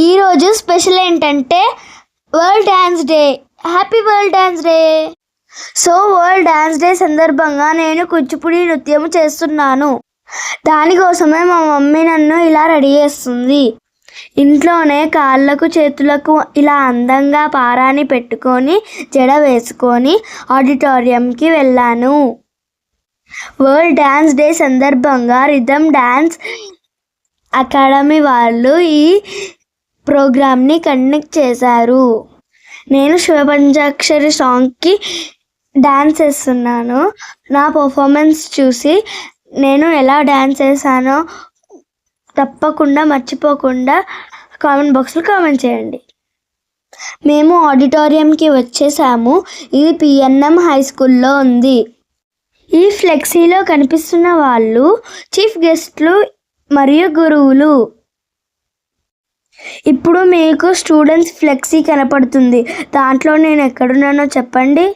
ఈరోజు స్పెషల్ ఏంటంటే world dance day happy world dance day so world dance day సందర్భంగా నేను కూచిపూడి నృత్యం చేస్తున్నాను. దానికోసమే మా మమ్మీ నన్ను ఇలా రెడీ చేస్తుంది. ఇంట్లోనే కాళ్ళకు చేతులకు ఇలా అందంగా పారాని పెట్టుకొని జడ వేసుకొని ఆడిటోరియంకి వెళ్ళాను. వరల్డ్ డ్యాన్స్ డే సందర్భంగా రిథమ్ డ్యాన్స్ అకాడమీ వాళ్ళు ఈ ప్రోగ్రామ్ని కండక్ట్ చేశారు. నేను శివపంచాక్షరి సాంగ్కి డ్యాన్స్ వేస్తున్నాను. నా పర్ఫార్మెన్స్ చూసి నేను ఎలా డ్యాన్స్ చేశానో తప్పకుండా మర్చిపోకుండా కామెంట్ బాక్స్లో కామెంట్ చేయండి. మేము ఆడిటోరియంకి వచ్చేసాము. ఇది పిఎన్ఎం హై స్కూల్లో ఉంది. ఈ ఫ్లెక్సీలో కనిపిస్తున్న వాళ్ళు చీఫ్ గెస్ట్లు మరియు గురువులు. ఇప్పుడు మీకు స్టూడెంట్స్ ఫ్లెక్సీ కనపడుతుంది. దాంట్లో నేను ఎక్కడున్నానో చెప్పండి.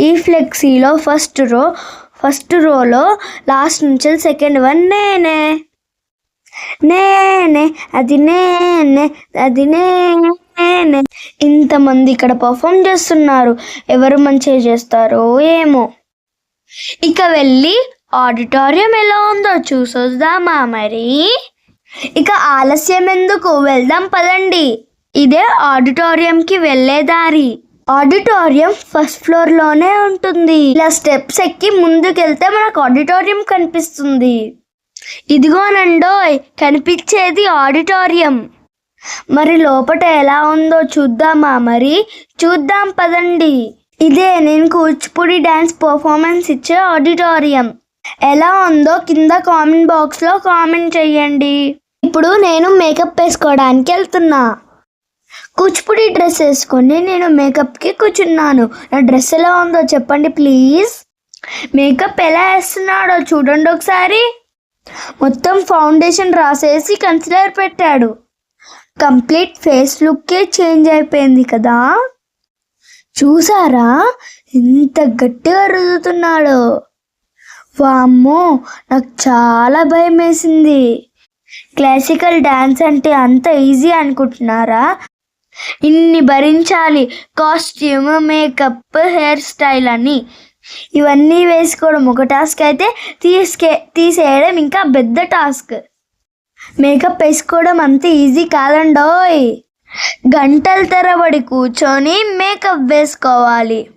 ఈ ఫ్లెక్సీలో ఫస్ట్ రో ఫస్ట్ రోలో లాస్ట్ నుంచి సెకండ్ వన్ నేనే. నేనే అది నేనే అది నేనే. ఇంతమంది ఇక్కడ పర్ఫామ్ చేస్తున్నారు. ఎవరు మంచిగా చేస్తారో ఏమో. ఇక వెళ్ళి ఆడిటోరియం ఎలా ఉందో చూసొద్దామా మరి? ఇక ఆలస్యం ఎందుకు వెళ్దాం పదండి. ఇదే ఆడిటోరియంకి వెళ్ళే దారి. ఆడిటోరియం ఫస్ట్ ఫ్లోర్లోనే ఉంటుంది. ఇలా స్టెప్స్ ఎక్కి ముందుకెళ్తే మనకు ఆడిటోరియం కనిపిస్తుంది. ఇదిగోనండోయ్ కనిపించేది ఆడిటోరియం. మరి లోపట ఎలా ఉందో చూద్దామా మరి? చూద్దాం పదండి. ఇదే నేను కూచిపూడి డ్యాన్స్ పర్ఫార్మెన్స్ ఇచ్చే ఆడిటోరియం. ఎలా ఉందో కింద కామెంట్ బాక్స్లో కామెంట్ చేయండి. ఇప్పుడు నేను మేకప్ వేసుకోవడానికి వెళ్తున్నా. కూచిపూడి డ్రెస్ వేసుకొని నేను మేకప్కి కూర్చున్నాను. నా డ్రెస్ ఎలా ఉందో చెప్పండి ప్లీజ్. మేకప్ ఎలా వేస్తున్నాడో చూడండి ఒకసారి. మొత్తం ఫౌండేషన్ రాసేసి కన్సిలర్ పెట్టాడు. కంప్లీట్ ఫేస్ లుక్కే చేంజ్ అయిపోయింది కదా. చూసారా? ఎంత గట్టిగా రుదుతున్నాడో వామ్మో నాకు చాలా భయం వేసింది. క్లాసికల్ డ్యాన్స్ అంటే అంత ఈజీ అనుకుంటున్నారా? ఇన్ని భరించాలి. కాస్ట్యూమ్ మేకప్ హెయిర్ స్టైల్ అని. ఇవన్నీ వేసుకోవడం ఒక టాస్క్ అయితే తీసుకే తీసేయడం ఇంకా పెద్ద టాస్క్. మేకప్ వేసుకోవడం అంత ఈజీ కాదండోయ్. గంటల తరబడి కూర్చొని మేకప్ వేసుకోవాలి.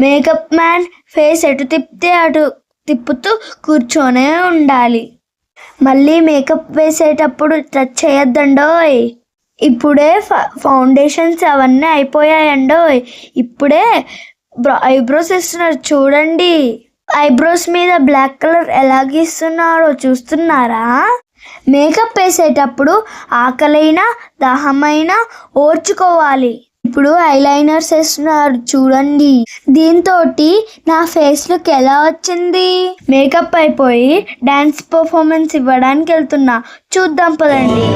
మేకప్ మ్యాన్ ఫేస్ ఎటు తిప్పితే అటు తిప్పుతూ కూర్చొనే ఉండాలి. మళ్ళీ మేకప్ వేసేటప్పుడు టచ్ చేయొద్దండోయ్. ఇప్పుడే ఫౌండేషన్స్ అవన్నీ అయిపోయాయండోయ్. ఇప్పుడే ఐబ్రోస్ ఇస్తున్నారు చూడండి. ఐబ్రోస్ మీద బ్లాక్ కలర్ ఎలాగిస్తున్నారో చూస్తున్నారా? మేకప్ వేసేటప్పుడు ఆకలైనా దాహమైనా ఓర్చుకోవాలి. ఇప్పుడు ఐలైనర్స్ వేస్తున్నారు చూడండి. దీంతో నా ఫేస్ లుక్ ఎలా వచ్చింది? మేకప్ అయిపోయి డాన్స్ పర్ఫార్మెన్స్ ఇవ్వడానికి వెళ్తున్నా. చూద్దాం పదండి.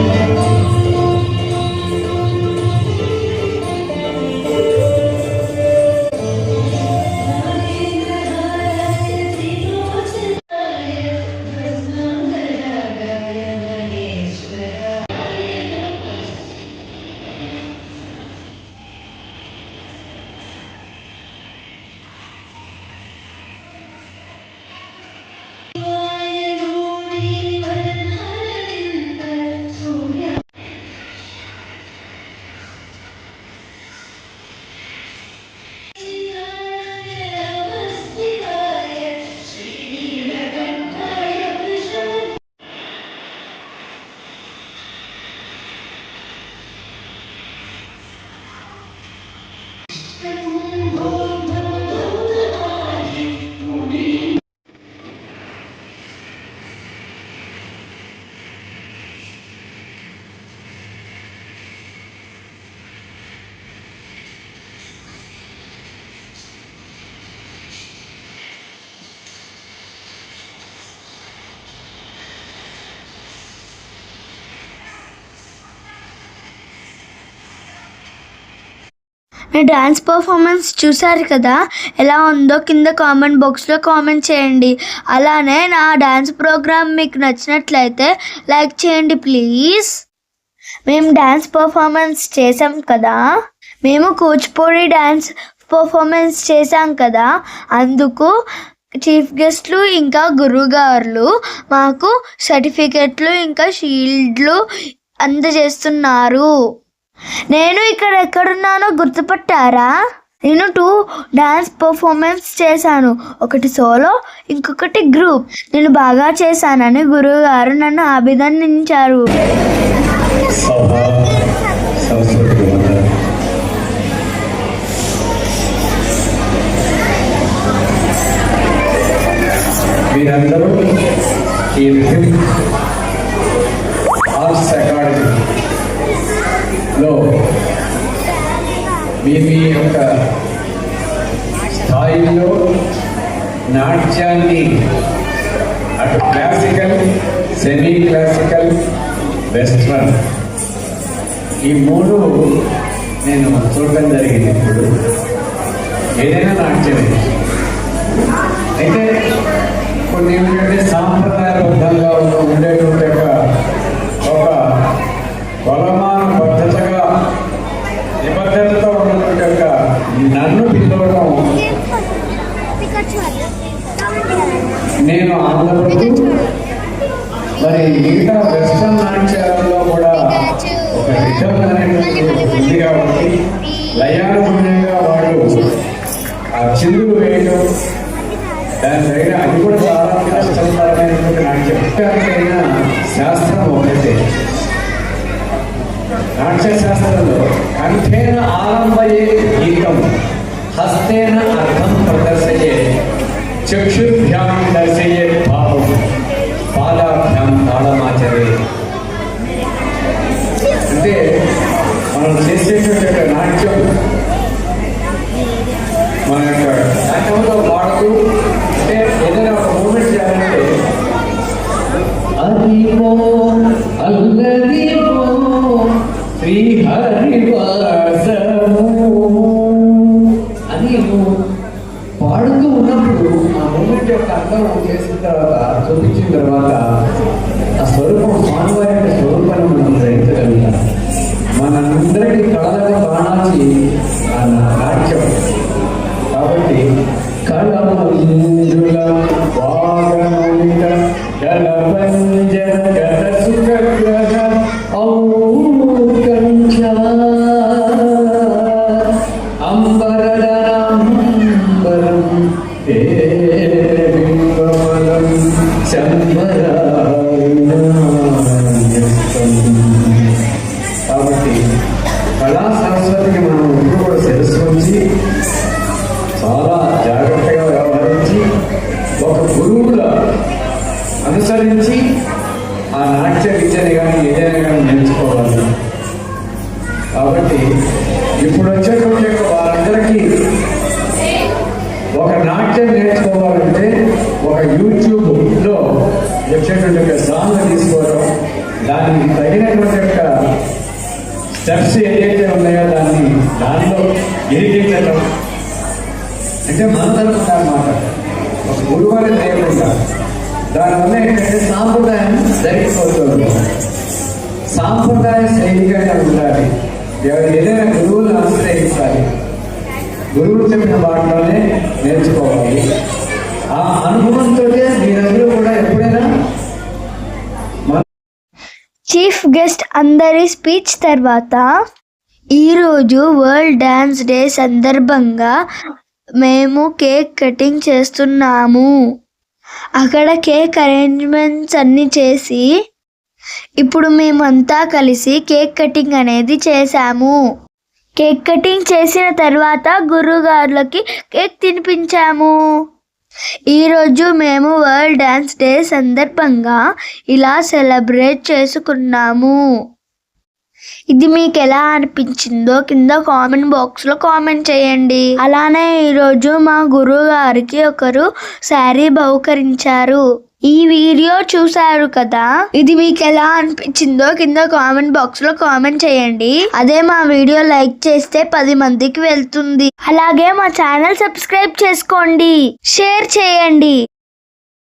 నా డ్యాన్స్ పర్ఫార్మెన్స్ చూసారు కదా? ఎలా ఉందో కింద కామెంట్ బాక్స్లో కామెంట్ చేయండి. అలానే నా డ్యాన్స్ ప్రోగ్రామ్ మీకు నచ్చినట్లయితే లైక్ చేయండి ప్లీజ్. మేము డ్యాన్స్ పర్ఫార్మెన్స్ చేసాం కదా? మేము కూచిపూడి డ్యాన్స్ పర్ఫార్మెన్స్ చేసాం కదా? అందుకు చీఫ్ గెస్ట్లు ఇంకా గురుగారులు మాకు సర్టిఫికెట్లు ఇంకా షీల్డ్లు అందజేస్తున్నారు. నేను ఇక్కడ ఎక్కడున్నానో గుర్తుపట్టారా? నేను టూ డాన్స్ పర్ఫార్మెన్స్ చేశాను. ఒకటి సోలో ఇంకొకటి గ్రూప్ నేను బాగా చేశానని గురువు గారు నన్ను అభినందించారు. మీరందరూ ఈ ఆర్ట్స్ అకాడమీ లో మీ మీ యొక్క స్థాయిలో నాట్యాన్ని అటు క్లాసికల్ సెమీ క్లాసికల్ వెస్ట్రన్ ఈ మూడు నేను చూడటం జరిగింది ఇప్పుడు. ఏదైనా నాట్యమే. అయితే కొన్ని ఏంటంటే సాంప్రదాయబద్ధంగా ఉండేటువంటి ఒక ఒక కొలమాన పద్ధతిగా నిబద్ధతతో ఉన్నటువంటి ఒక నన్ను పిలవడం నేను ఆంధ్రప్రదేశ్. మరి మిగతా వెస్ట్రన్ నాట్యాలలో కూడా ఒక రిథమ్ అనేటువంటి ఉంది. కాబట్టి లయానుగుణంగా వాళ్ళు ఆ చిందులు వేయడం దాని దగ్గర అది కూడా చాలా కష్టతరమైనటువంటి నాట్యం. అయిన శాస్త్రం ఒకటే. నాట్య శాస్త్రంలో కంఠేన ఆరంభయే గీతం. చక్షుర్భ్యాం దర్శయే భావం పాదాభ్యాం తాళమాచరే అంటే మనం చేసేటువంటి యొక్క నాట్యం మన యొక్క నాట్యంలో పాడుతూ అంటే ఏదైనా ఒక మూమెంట్ చేయాలంటే అదివో అల్లదివో శ్రీహరివాసము అది నువ్వు పాడుతూ ఉన్నప్పుడు ఆ మూమెంట్ అర్థం చేసిన తర్వాత చూపించిన తర్వాత ఆ స్వరూపం స్వామివారి యొక్క స్వరూపాన్ని మనం గ్రహించగలుగుతాం. మనందరికీ కళలకు బాణాచి ఆ నాట్యం కాబట్టి కళమంజుల వాగమౌలిక గలపంజర గత సుఖగ్రహ ఔకంఠ గురువారం లేకుండా దానివల్ల ఏంటంటే సాంప్రదాయం జరిగిపోతుంది సాంప్రదాయ శైలిగా ఉండాలి. ఏదైనా గురువులను ఆశ్రయించాలి గురువులు చెప్పిన వాటిలోనే నేర్చుకోవాలి. ఆ అనుభవంతో మీరందరూ కూడా ఎప్పుడైనా చీఫ్ గెస్ట్ అందరి స్పీచ్ తర్వాత ఈరోజు వరల్డ్ డ్యాన్స్ డే సందర్భంగా మేము కేక్ కటింగ్ చేస్తున్నాము. అక్కడ కేక్ అరేంజ్మెంట్స్ అన్నీ చేసి ఇప్పుడు మేమంతా కలిసి కేక్ కటింగ్ అనేది చేశాము. కేక్ కటింగ్ చేసిన తర్వాత గురువుగారులకి కేక్ తినిపించాము. ఈరోజు మేము వరల్డ్ డ్యాన్స్ డే సందర్భంగా ఇలా సెలబ్రేట్ చేసుకున్నాము. ఇది మీకు ఎలా అనిపించిందో కింద కామెంట్ బాక్స్లో కామెంట్ చేయండి. అలానే ఈరోజు మా గురువు గారికి ఒకరు శారీ బహుకరించారు. ఈ వీడియో చూసారు కదా? ఇది మీకు ఎలా అనిపించిందో కింద కామెంట్ బాక్స్లో కామెంట్ చేయండి. అదే మా వీడియో లైక్ చేస్తే పది మందికి వెళ్తుంది. అలాగే మా ఛానల్ సబ్స్క్రైబ్ చేసుకోండి. షేర్ చేయండి.